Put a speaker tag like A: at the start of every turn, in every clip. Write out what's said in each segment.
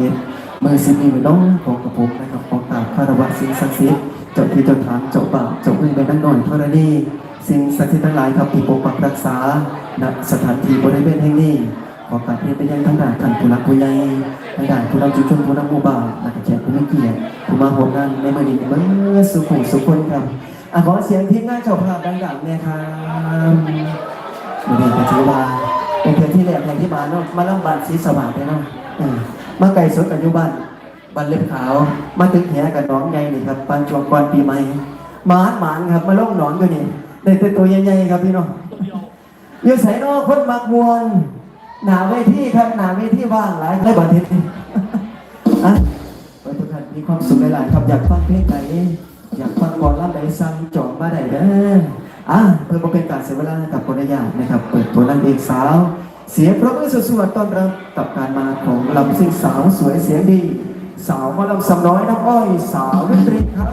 A: เด็ดเมื่อสิบมีน้องของกระผมนะครับขอกราบคารวะสิ่งศักดิ์สิทธิ์เจ้าที่เจ้าทางเจ้าป่าเจ้าเมืองในนั่งนอนธรณีสิ่งศักดิ์สิทธิ์ทั้งหลายครับที่ปกปักรักษาณสถานที่บริเวณแห่งนี้ขอกราบเรียนไปยังทางด่านท่านผู้รักผู้ใหญ่ทางด่านผู้นำชุมชนผู้นำหมู่บ้านและก็แขกผู้มีเกียรติผู้มาร่วมงานในมื้อนี้เมื่อสุขุมสุขคนครับอะขอเสียงทีมงานเจ้าภาพดังๆเนี่ยครับวันนี้ก็ถือว่าเป็นเดือนที่แรกแห่งที่มาเนาะมาล่ำบันศรีสวัสดิ์เนาะ มาไก่สดกันอยู่บ้านบ้านเล็บขาว มาถึงแหกับน้องใหญ่นี่ครับปันจวงก่อนปีใหม่หมานหมานครับ มาล่องหนอนกันนี่ได้แต่ตัวใหญ่ๆครับพี่น้องอยู่ใส่นอกคนมักมวลหนาเวทีครับหนาเวทีว่างหลายได้บัตรเทศอะทุกท่านมีความสุขหลายๆครับอยากฟังเพลงไหนอยากฟังก่อนรับใดสั่งจองมาได้เด้ออะเพื่อเป็นการเสียเวลากับคนญาตนะครับ เปิดตัวนางเอกสาว เสียงพระมือสุดๆต้อนรับกับการมาของลำซิ่งสาวสวยเสียงดี สาวมาลำสำน้อยน้ำอ้อยสาวดนตรีครั
B: บ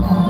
A: Welcome.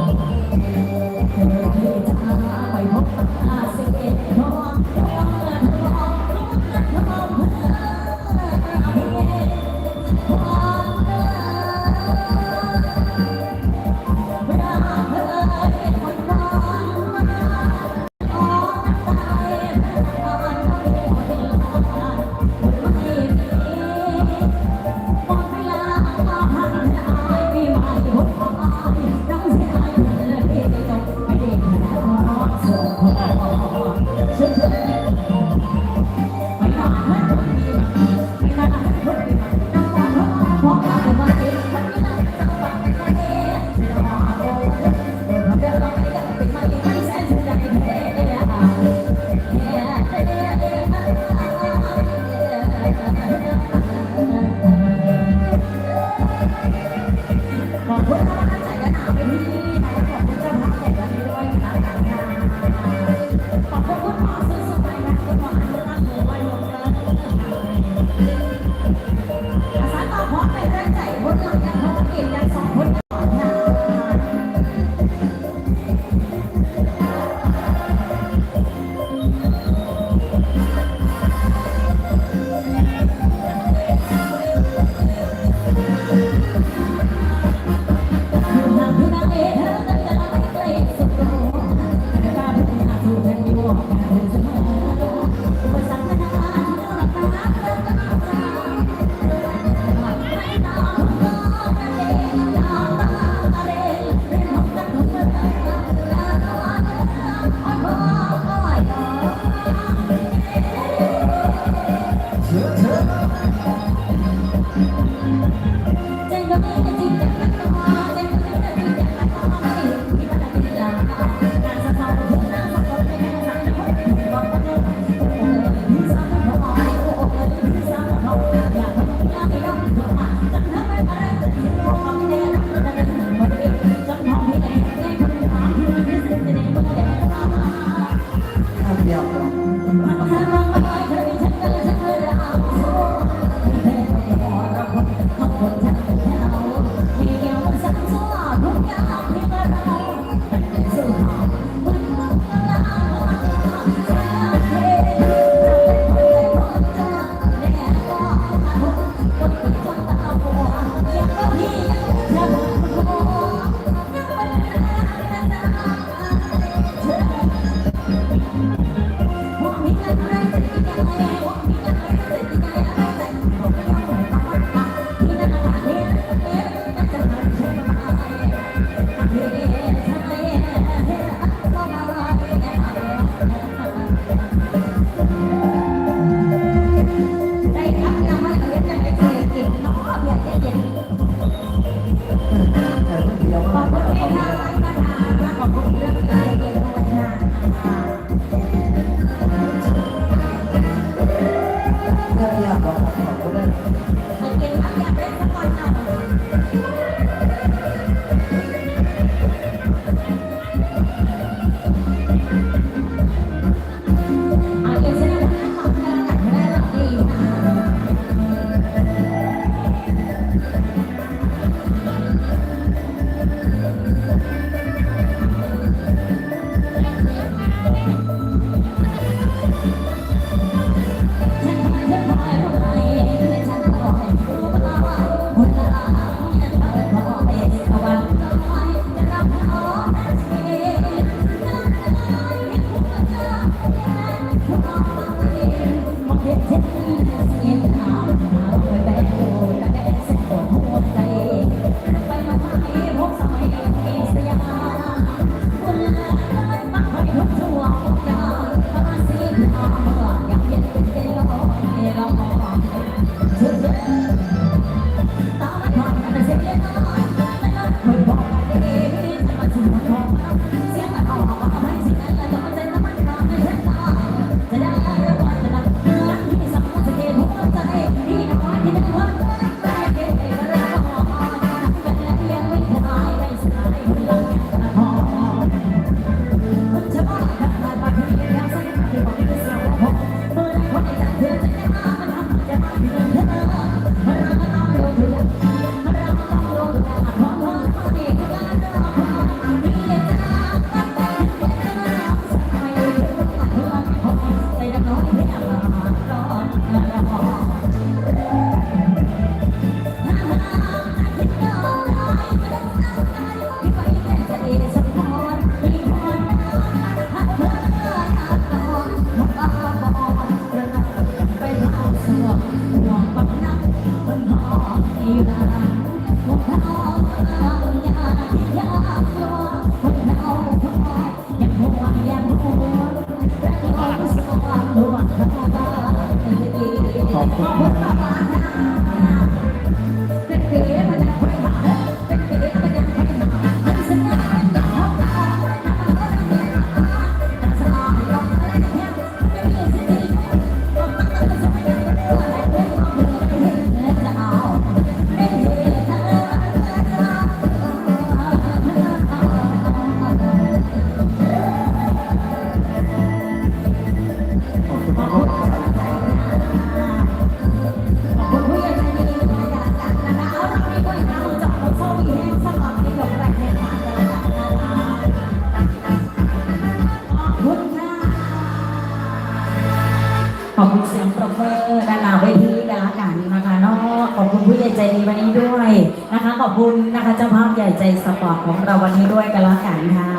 A: ผู้ใหญ่ใจดีวันนี้ด้วยนะคะ ขอบคุณนะคะเจ้าภาพใหญ่ใจสปอร์ตของเราวันนี้ด้วยกันละกันค่ะ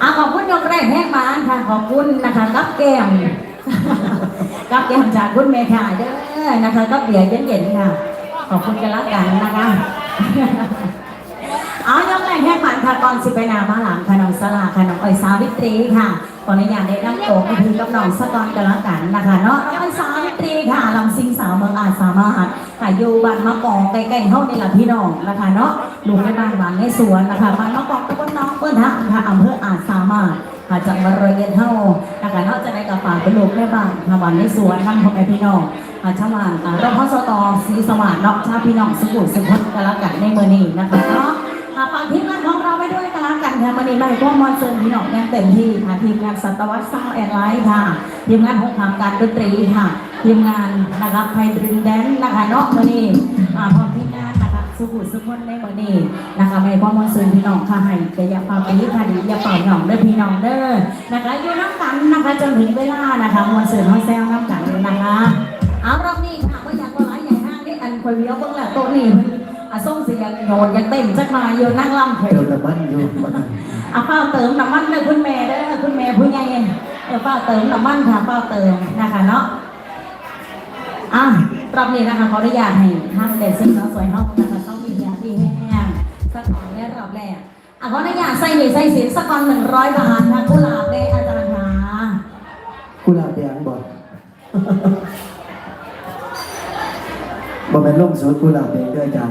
A: อาขอบคุณยกแรกแห้งมาค่ะขอบคุณนะคะกับแก้มกับแก้มจากคุณเมฆาเด้อนะคะกับเบียร์เย็นๆค่ะ ขอบคุณกันละกันนะคะ เอายกแรกแห้งมันค่ะก่อนสิไปนามาหลังค่ะน้องสลาค่ะน้องอ้อยสาวิตรีค่ะขออนุญาตได้นำโตไปถึงกับน้องสะกอนกันละกันนะคะเนาะน้องอ้อยสาวิตรีค่ะลำซิงสาวเมืองอาจสามารถค่ะอยู่บ้านมะกอกใกล้ๆเฮานี่ล่ะพี่น้องนะคะเนาะลูกในบ้านบ้านในสวนนะคะบ้านมะกอกตำบลน้องเปิ้นทางค่ะอำเภออาจสามารถค่ะจังหวัดร้อยเอ็ดเฮานะคะเนาะจะได้กระฝากเป็นลูกในบ้านค่ะบ้านในสวนนั่นพ่อแม่พี่น้องค่ะชาวบ้านอ่ารพสตศรีสวัสดิ์เนาะชาพี่น้องสุขุมสุขพจน์กันละกันในเมื้อนี้นะคะเนาะ ค่ะฝากทีมงานของเราไปด้วยกันละกันค่ะวันนี้ไม่พวกมอนเซนพี่น้องยังเต็มที่ค่ะทีมงานสัตวัตซาวแอนไลท์ค่ะทีมงานหงคำการดนตรีค่ะทีมงานนะคะไพดรินแดนนะคะเนาะวันนี้อ่าพร้อมทีมงานนะคะสุขุสุขคนในวันนี้นะคะไม่พวกมอนเซนพี่น้องค่ะให้แต่อย่าฝากปีค่ะดีอย่าเป่าหน่องเด้อพี่น้องเด้อนะคะอยู่น้ำกันนะคะจนถึงเวลานะคะมอนเซนห้อยแซวน้ำกันนะคะเอารอบนี้ค่ะว่อยากก็หลายใหญ่ห้างนี่อันคอยเลี้ยวเบื้องหลังโต๊ะนี่ อะส่งเสียงโยนยังเต้นจักหน่อยอยู่นั่งล่ำเถ
B: เดี๋ยว
A: อะ
B: ละมันอยู่บ้าน
A: อะเป้าเติมน้ำมันเลยคุณแม่เด้อคุณแม่ผู้ใหญ่เออเป้าเติมน้ำมันค่ะเป้าเติมนะคะเนาะอะรอบนี้นะคะขออนุญาตให้ท่านเด็ดซึ่งสวยเฮานะคะต้องมียาที่แห้งสักหน่อยในรอบแรกอะขออนุญาตใส่หนีใส่สินสักก่อนหนึ่งร้อยบาทนะกุหลาบเลยอาจารย์คะ
B: กุหลาบแดงบ่บ่แม่นลงสวนกุหลาบแดงเด้ออาจา